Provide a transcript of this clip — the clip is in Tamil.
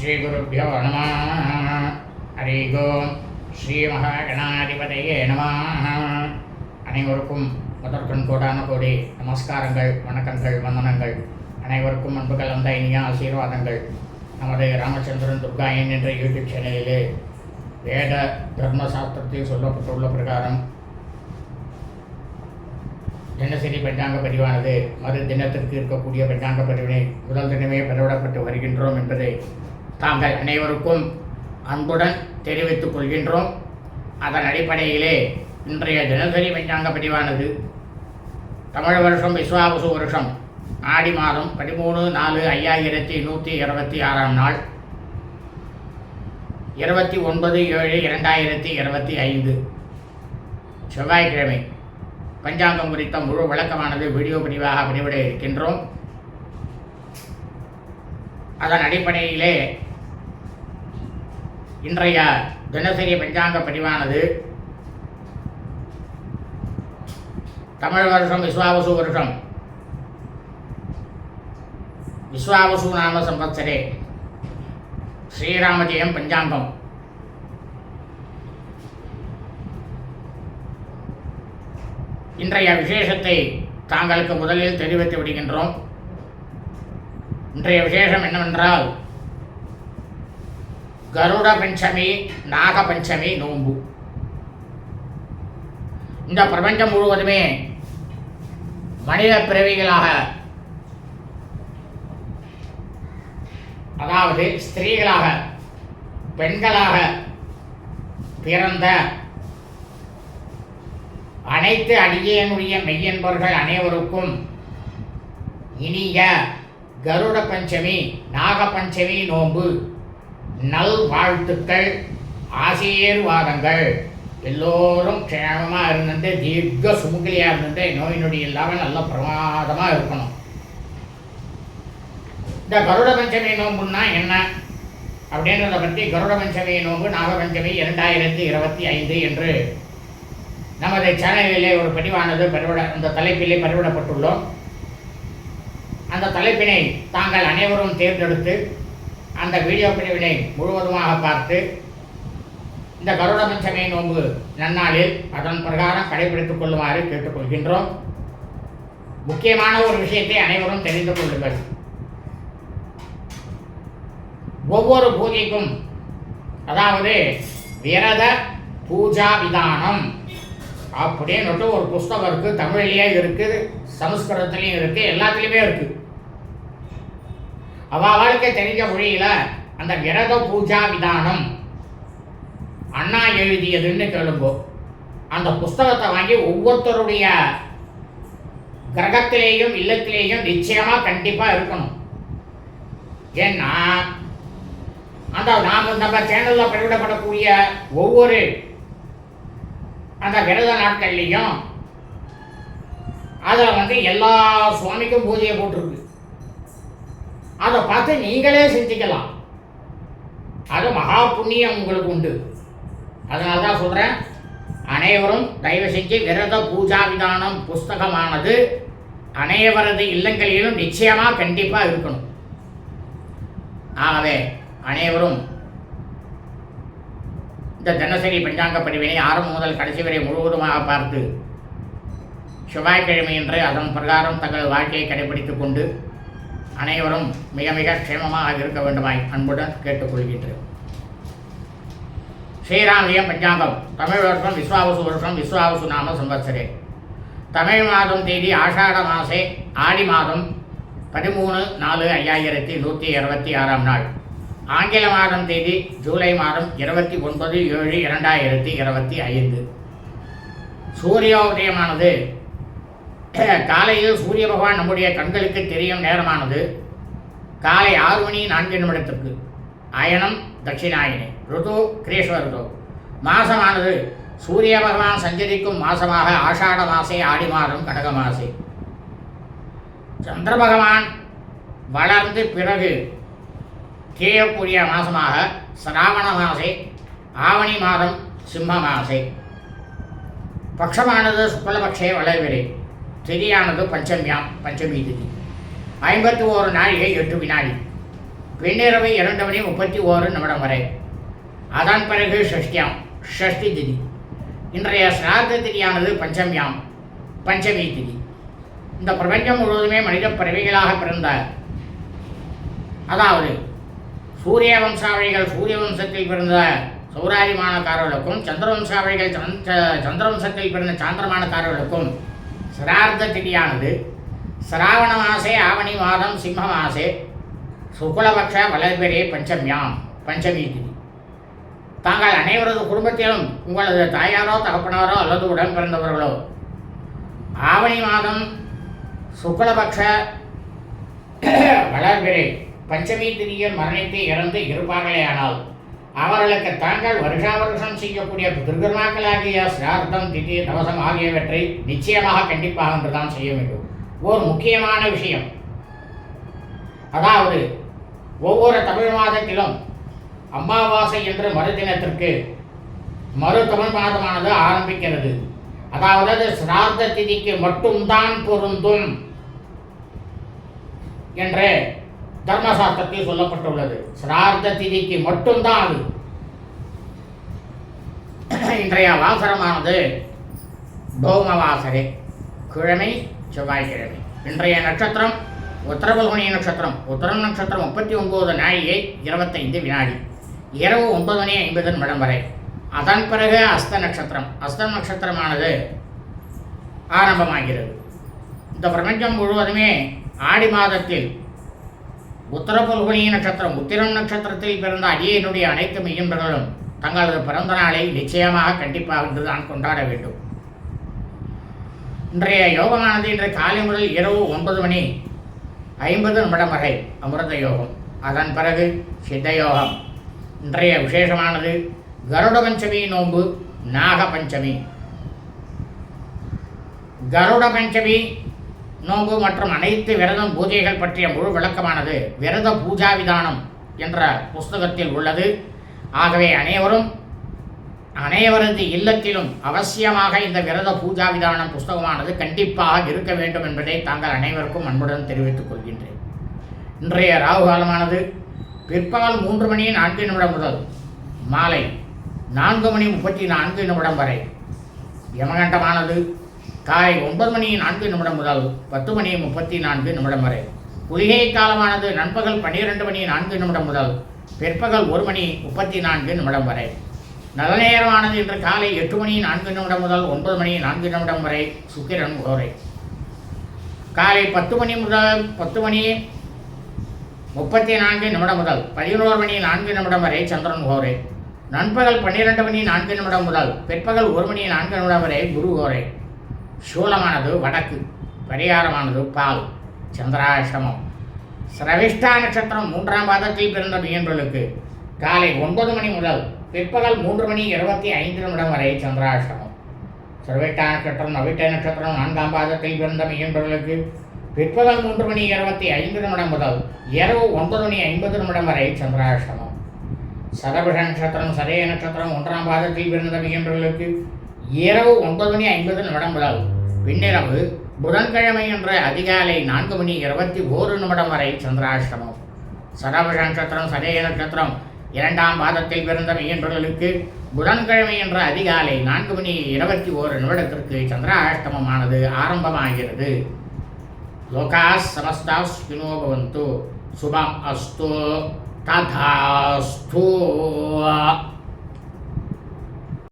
ஸ்ரீகுருப்போ நம ஹரி ஓம் ஸ்ரீ மகாகணாதிபதியே நம அனைவருக்கும் முதற்கண் கோடான கோடி நமஸ்காரங்கள் வணக்கங்கள் வந்தனங்கள். அனைவருக்கும் அன்பு கலந்த இனிய ஆசீர்வாதங்கள். நமது ராமச்சந்திரன் துர்காயன் என்ற யூடியூப் சேனலிலே வேத தர்மசாஸ்திரத்தில் சொல்லப்பட்டுள்ள பிரகாரம் தினசரி பஞ்சாங்க பதிவானது. மறு தினத்திற்கு இருக்கக்கூடிய பஞ்சாங்க பதிவினை முதல் தினமே பெறவிடப்பட்டு வருகின்றோம் என்பதை தாங்கள் அனைவருக்கும் அன்புடன் தெரிவித்துக் கொள்கின்றோம். அதன் அடிப்படையிலே இன்றைய தினசரி பஞ்சாங்க பதிவானது தமிழ் வருஷம் விஸ்வாபசு வருஷம். ஆடி மாதம் பதிமூணு நாலு ஐயாயிரத்தி நூற்றி இருபத்தி ஆறாம் நாள். இருபத்தி ஒன்பது ஏழு இரண்டாயிரத்தி இருபத்தி ஐந்து. செவ்வாய்க்கிழமை பஞ்சாங்கம் குறித்த முழு விளக்கமானது வீடியோ பதிவாக பதிவிட இருக்கின்றோம். அதன் அடிப்படையிலே இன்றைய தினசரி பஞ்சாங்க பதிவானது தமிழ் வருஷம் விஸ்வாவசு வருஷம். விஸ்வாவசு நாம சம்பத்சரே. ஸ்ரீராமஜெயம் பஞ்சாங்கம். இன்றைய விசேஷத்தை தாங்களுக்கு முதலில் தெரிவித்து விடுகின்றோம். இன்றைய விசேஷம் என்னவென்றால் கருட பஞ்சமி நாக பஞ்சமி நோன்பு இந்த பிரபஞ்சம் முழுவதுமே மனித பிறவிகளாக அதாவது ஸ்திரீகளாக பெண்களாக பிறந்த அனைத்து அடியனுடைய மெய்யன்பர்கள் அனைவருக்கும் இனிய கருட பஞ்சமி நாக பஞ்சமி நோன்பு நல் வாழ்த்துக்கள் ஆசீர்வாதங்கள். எல்லோரும் க்ஷேமமாக இருந்துட்டு தீர்க்க சுமுகலியாக இருந்துட்டு நோய் நொடி இல்லாமல் நல்ல பிரமாதமாக இருக்கணும். இந்த கருட பஞ்சமி நோம்புன்னா என்ன? அப்படின்றத பற்றி கருட பஞ்சமி நோம்பு நாகபஞ்சமி இரண்டாயிரத்தி இருபத்தி ஐந்து என்று நமது சேனலிலே ஒரு பதிவானது பதிவிட அந்த தலைப்பிலே பதிவிடப்பட்டுள்ளோம். அந்த தலைப்பினை தாங்கள் அனைவரும் தேர்ந்தெடுத்து அந்த வீடியோ பிரிவினை முழுவதுமாக பார்த்து இந்த கருட நோன்பு நன்னாளில் அதன் பிரகாரம் கடைபிடித்துக் கொள்ளுமாறு கேட்டுக்கொள்கின்றோம். முக்கியமான ஒரு விஷயத்தை அனைவரும் தெரிந்து கொள்ளுங்கள். ஒவ்வொரு பூஜைக்கும் அதாவது விரத பூஜா விதானம் அப்படின்னுட்டு ஒரு புஸ்தகம் இருக்குது தமிழ்லேயே இருக்குது சமஸ்கிருதத்துலேயும் இருக்குது எல்லாத்துலேயுமே இருக்குது அவளுக்கு தெரிஞ்ச மொழியில் அந்த விரத பூஜா விதானம். அண்ணா எழுதியதுன்னு கேளுங்கோ. அந்த புஸ்தகத்தை வாங்கி ஒவ்வொருத்தருடைய கிரகத்திலேயும் இல்லத்திலேயும் நிச்சயமாக கண்டிப்பாக இருக்கணும். ஏன்னா அந்த நாம் நம்ம சேனலில் பதிவிடப்படக்கூடிய ஒவ்வொரு அந்த விரத நாட்கள்லையும் அதில் வந்து எல்லா சுவாமிக்கும் பூஜையை போட்டிருக்கு. அதை பார்த்து நீங்களே செஞ்சுக்கலாம் அது மகா புண்ணியம் உங்களுக்கு உண்டு. அதனால தான் சொல்கிறேன் அனைவரும் தயவு செஞ்சு விரத பூஜா விதானம் புஸ்தகமானது அனைவரது இல்லங்களிலும் நிச்சயமாக கண்டிப்பாக இருக்கணும். ஆகவே அனைவரும் இந்த தினசரி பஞ்சாங்க பதிவினை ஆரம்பம் முதல் கடைசி வரை முழுவதுமாக பார்த்து செவ்வாய்க்கிழமையன்று அதன் பிரகாரம் தங்கள் வாழ்க்கையை கடைபிடித்துக் கொண்டு அனைவரும் மிக மிக க்ஷேமமாக இருக்க வேண்டுமாய் அன்புடன் கேட்டுக்கொள்கின்றேன். ஸ்ரீராமியம் பஞ்சாங்கம். தமிழ் வருஷம் விஸ்வாவசு வருஷம் விஸ்வாவசு நாம சம்பத்சரே தமிழ் மாதம் தேதி ஆஷாட மாசே ஆடி மாதம் பதிமூணு நாலு ஐயாயிரத்தி நூற்றி இருபத்தி ஆறாம் நாள். ஆங்கில மாதம் தேதி ஜூலை மாதம் இருபத்தி ஒன்பது ஏழு இரண்டாயிரத்தி இருபத்தி ஐந்து. சூரியோதயமானது காலையில் சூரிய பகவான் நம்முடைய கண்களுக்கு தெரியும் நேரமானது. காலை ஆறு மணி நான்கு நிமிடத்திற்கு. அயனம் தட்சிணாயினி. ருது கிரீஷ்ம ருது. மாசமானது. சூரிய பகவான் சஞ்சரிக்கும் மாசமாக ஆஷாட மாசே ஆடி மாதம் கடக மாசே. சந்திர பகவான் வளர்ந்து பிறகு தேயக்கூடிய மாசமாக சிராவண மாசே ஆவணி மாதம் சிம்ம மாசே. பட்சமானது சுக்லபக்ஷே வளர்விரை திதியானது பஞ்சமியாம் பஞ்சமி திதி. ஐம்பத்தி ஓரு நாழிகை எட்டு வினாடி. பின்னிரவு இரண்டு மணி முப்பத்தி ஓரு நிமிடம் வரை. அதன் பிறகு ஷஷ்டியாம் ஷஷ்டி திதி. இன்றைய சிராத்த திதியானது பஞ்சமியாம் பஞ்சமி திதி. இந்த பிரபஞ்சம் முழுவதுமே மனித பிறவிகளாக பிறந்த அதாவது சூரிய வம்சாவளிகள் சூரிய வம்சத்தில் பிறந்த சௌராரிமானக்காரர்களுக்கும் சந்திர வம்சாவளிகள் சந்த- சந்திர வம்சத்தில் பிறந்த சாந்திரமானக்காரர்களுக்கும் சிரார்த்த திதியானது. சிராவண மாசே ஆவணி மாதம் சிம்ம மாசே சுக்லபக்ஷ வளர்பிரே பஞ்சமியாம் பஞ்சமி திதி. தாங்கள் அனைவரது குடும்பத்திலும் உங்களது தாயாரோ தகப்பனாரோ அல்லது உடன் பிறந்தவர்களோ ஆவணி மாதம் சுக்லபக்ஷ வளர்பிறை பஞ்சமி திதியில் மரணித்து இறந்து இருப்பார்களேயானால் அவர்களுக்கு தாங்கள் வருஷா வருஷம் செய்யக்கூடிய துர்கர்மாக்களாகிய சிரார்த்தம் திதி தவசம் ஆகியவற்றை நிச்சயமாக கண்டிப்பாக ஒன்றுதான் செய்ய வேண்டும். ஒரு முக்கியமான விஷயம். அதாவது ஒவ்வொரு தமிழ் மாதத்திலும் அமாவாசை என்ற மறுதினத்திற்கு மறு தமிழ் மாதமானது ஆரம்பிக்கிறது. அதாவது அது சிரார்த்த திதிக்கு மட்டும்தான் பொருந்தும் என்று தர்மசாஸ்திரத்தில் சொல்லப்பட்டுள்ளது. சிரார்த்த திதிக்கு மட்டும்தான் அது இன்றைய வாசரமானது பௌமவாசரே கிழமை செவ்வாய்க்கிழமை. இன்றைய நட்சத்திரம் உத்தரபல்குனி நட்சத்திரம். உத்தரம் நட்சத்திரம் முப்பத்தி ஒன்பது நாழிகை இருபத்தைந்து வினாடி. இரவு ஒன்பது மணி ஐம்பது நிமிடம் வரை. அதன் பிறகு அஸ்த நட்சத்திரம். அஸ்த நட்சத்திரமானது ஆரம்பமாகிறது. இந்த பிரபஞ்சம் முழுவதுமே ஆடி மாதத்தில் உத்தரபல்குனி நட்சத்திரம் உத்திரம் நட்சத்திரத்தில் பிறந்த அடியனுடைய அனைத்து மெய்யன்பர்களும் தங்களது பிறந்த நாளை நிச்சயமாக கண்டிப்பாக இன்று தான் கொண்டாட வேண்டும். இன்றைய யோகமானது இன்று காலை முதல் இரவு ஒன்பது மணி ஐம்பது நிமிடம் வரை அமிர்த யோகம். அதன் பிறகு சித்த யோகம். இன்றைய விசேஷமானது கருட பஞ்சமி நோன்பு நாக பஞ்சமி. கருட பஞ்சமி நோன்பு மற்றும் அனைத்து விரதம் பூஜைகள் பற்றிய முழு விளக்கமானது விரத பூஜா விதானம் என்ற புஸ்தகத்தில் உள்ளது. ஆகவே அனைவரும் அனைவரது இல்லத்திலும் அவசியமாக இந்த விரத பூஜா விதானம் புஸ்தகமானது கண்டிப்பாக இருக்க வேண்டும் என்பதை தாங்கள் அனைவருக்கும் அன்புடன் தெரிவித்துக் கொள்கின்றேன். இன்றைய ராகு காலமானது பிற்பகல் மூன்று மணி நான்கு நிமிடம் முதல் மாலை நான்கு மணி முப்பத்தி நான்கு நிமிடம் வரை. யமகண்டமானது காலை ஒன்பது மணி நான்கு நிமிடம் முதல் பத்து மணி முப்பத்தி நான்கு நிமிடம் வரை குளிகை காலமானது நண்பகல் பன்னிரெண்டு மணி நான்கு நிமிடம் முதல் பிற்பகல் ஒரு மணி முப்பத்தி நான்கு நிமிடம் வரை நல்ல நேரமானது இன்று காலை எட்டு மணி நான்கு நிமிடம் முதல் ஒன்பது மணி நான்கு நிமிடம் வரை சுக்கிரன் கோரை காலை பத்து மணி முதல் பத்து மணி முப்பத்தி நான்கு நிமிடம் முதல் பதினோரு மணி நான்கு நிமிடம் வரை சந்திரன் கோரை நண்பகல் பன்னிரெண்டு மணி நான்கு நிமிடம் முதல் பிற்பகல் ஒரு மணி நான்கு நிமிடம் வரை குரு கோரை சூலமானது வடக்கு பரிகாரமானது பால் சந்திராசிரமம் சிரவிஷ்டா நட்சத்திரம் மூன்றாம் பாதத்தில் பிறந்த மீன்களுக்கு காலை ஒன்பது மணி முதல் பிற்பகல் மூன்று மணி இருபத்தி ஐந்து நிமிடம் வரை சந்திராசிரமம் சிரவிஷ்டா நட்சத்திரம் நவிட்ட நட்சத்திரம் நான்காம் பாதத்தில் பிறந்த மீன்களுக்கு பிற்பகல் மூன்று மணி இருபத்தி ஐந்து நிமிடம் முதல் இரவு ஒன்பது மணி ஐம்பது நிமிடம் வரை சந்திராசிரமம் சதபிஷ நட்சத்திரம் சதய நட்சத்திரம் ஒன்றாம் பாதத்தில் பிறந்த மீன்களுக்கு இரவு ஒன்பது மணி ஐம்பது நிமிடம் முதல் பின்னிரவு புதன்கிழமை என்ற அதிகாலை நான்கு மணி இருபத்தி ஓரு நிமிடம் வரை சந்திராஷ்டமம். சதபிஷ நட்சத்திரம் சதய நட்சத்திரம் இரண்டாம் பாதத்தில் பிறந்த மெய்யன்பர்களுக்கு புதன்கிழமை என்ற அதிகாலை நான்கு மணி இருபத்தி ஓரு நிமிடத்திற்கு சந்திராஷ்டமமானது ஆரம்பமாகிறது. லோகா சமஸ்தா ஸ்பினோ சுபம் அஸ்து. ததாஸ்து.